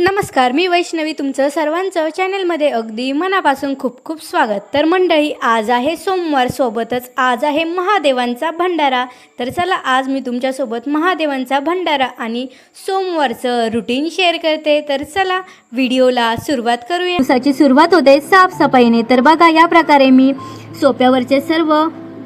नमस्कार मी वैष्णवी तुमचं सर्वांचं चॅनलमध्ये अगदी मनापासून खूप खूप स्वागत. तर मंडळी आज आहे सोमवार सोबतच आज आहे महादेवांचा भंडारा. तर चला आज मी तुमच्यासोबत महादेवांचा भंडारा आणि सोमवारचं रुटीन शेअर करते. तर चला व्हिडिओला सुरुवात करूया. दिवसाची सुरुवात होते साफसफाईने. तर बघा या प्रकारे मी सोप्यावरचे सर्व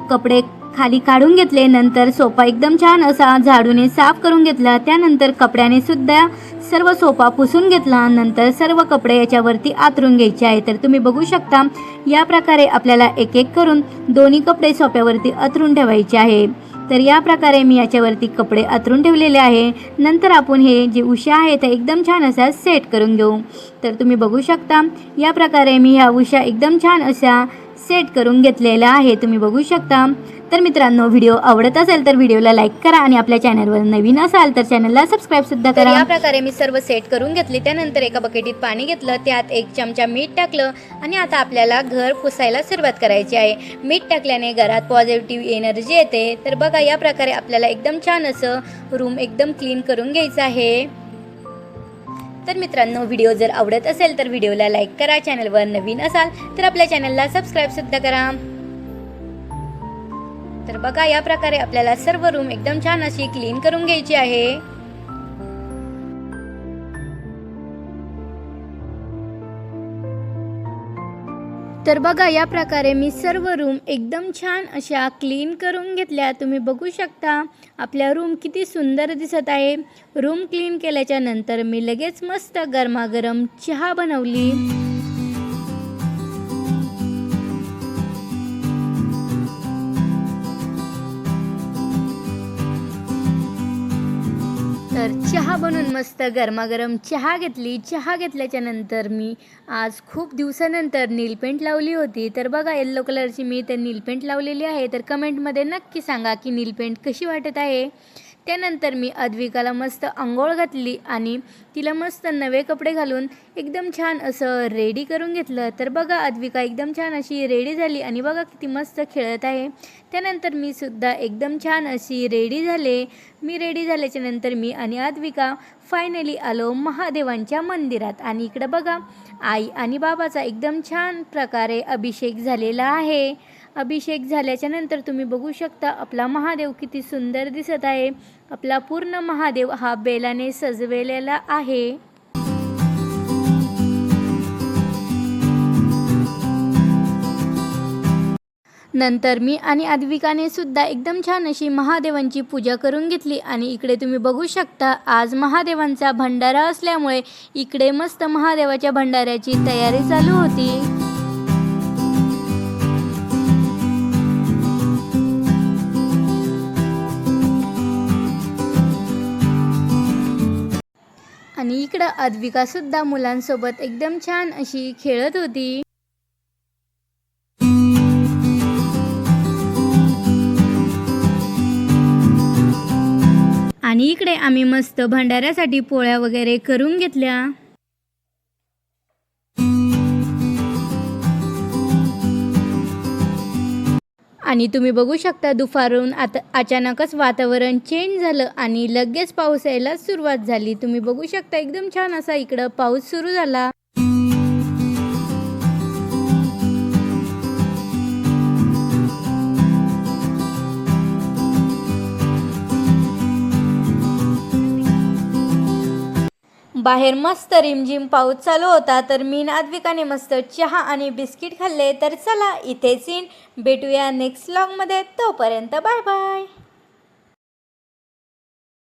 कपडे खाली काढून घेतले नंतर सोफा एकदम छान असा झाडूने साफ करून घेतला त्यानंतर कपड्याने सुद्धा सर्व सोफा पुसून घेतला नंतर सर्व कपडे याच्यावरती आतरून घ्यायचे आहे. तर तुम्ही बघू शकता या प्रकारे आपल्याला एक एक करून दोन्ही कपडे सोप्यावरती अतरून ठेवायचे आहे. तर या प्रकारे मी याच्यावरती कपडे अतरून ठेवलेले आहे. नंतर आपण हे जे उशा आहे त्या एकदम छान असा सेट करून घेऊ. तर तुम्ही बघू शकता या प्रकारे मी ह्या उशा एकदम छान अशा सेट करून घेतलेल्या आहे. तुम्ही बघू शकता. तर मित्रांनो व्हिडिओ आवडत असेल तर व्हिडिओला लाईक करा आणि आपल्या चॅनलवर नवीन असाल तर चॅनलला सबस्क्राईब सुद्धा करा या प्रकारे मी सर्व सेट करून घेतले. त्यानंतर एका बकेटीत पाणी घेतलं. त्यात एक चमचा मीठ टाकलं आणि आता आपल्याला घर पुसायला सुरुवात करायची आहे. मीठ टाकल्याने घरात पॉझिटिव्ह एनर्जी येते. तर बघा या प्रकारे आपल्याला एकदम छान असं रूम एकदम क्लीन करून घ्यायचं आहे. तर मित्रांनो व्हिडिओ जर आवडत असेल तर व्हिडिओला लाईक करा चॅनलवर नवीन असाल तर आपल्या चॅनलला सबस्क्राईब सुद्धा करा. तर बघा या प्रकारे आपल्याला सर्व रूम एकदम छान अशी क्लीन करून घ्यायची आहे. तर बघा या प्रकारे मी सर्व रूम एकदम छान अशा क्लीन करून घेतल्या. तुम्ही बघू शकता आपल्या रूम किती सुंदर दिसत आहे. रूम क्लीन केल्याच्यानंतर मी लगेच मस्त गरमागरम चहा बनवली. तर चहा बनवून मस्त गरमागरम चहा घेतली. चहा घेतल्याच्या नंतर मी आज खूप दिवसानंतर नीलपेंट लावली होती. तर बघा येल्लो कलरची मी तर नीलपेंट लावलेली आहे. तर कमेंटमध्ये नक्की सांगा की नीलपेंट कशी वाटत आहे? त्यानंतर मी अद्विकाला मस्त आंघोळ घातली आणि तिला मस्त नवे कपडे घालून एकदम छान असं रेडी करून घेतलं. तर बघा अद्विका एकदम छान अशी रेडी झाली आणि बघा किती मस्त खेळत आहे. त्यानंतर मी सुद्धा एकदम छान अशी रेडी झाले. मी रेडी झाल्याच्यानंतर मी आणि अद्विका फायनली आलो महादेवांच्या मंदिरात. आणि इकडं बघा आई आणि बाबाचा एकदम छान प्रकारे अभिषेक झालेला आहे. अभिषेक झाल्याच्यानंतर तुम्ही बघू शकता आपला महादेव किती सुंदर दिसत आहे. आपला पूर्ण महादेव हा बेलाने सजवलेला आहे. नंतर मी आणि अद्विकाने सुद्धा एकदम छान अशी महादेवांची पूजा करून घेतली आणि इकडे तुम्ही बघू शकता आज महादेवांचा भंडारा असल्यामुळे इकडे मस्त महादेवाच्या भंडाऱ्याची तयारी चालू होती. आणि इकडं अद्विका सुद्धा मुलांसोबत एकदम छान अशी खेळत होती. आणि इकडे आम्ही मस्त भंडाऱ्यासाठी पोळ्या वगैरे करून घेतल्या. आणि तुम्ही बघू शकता दुपारून आता अचानकच वातावरण चेंज झालं आणि लगेच पाऊस यायला सुरुवात झाली. तुम्ही बघू शकता एकदम छान असा इकडं पाऊस सुरू झाला. बाहेर मस्त रिमझिम पाऊस चालू होता तर मी नाद्विकाने मस्त चहा आणि बिस्किट खाल्ले. तर चला इथेच इन. भेटूया नेक्स्ट व्लॉगमध्ये तोपर्यंत बाय बाय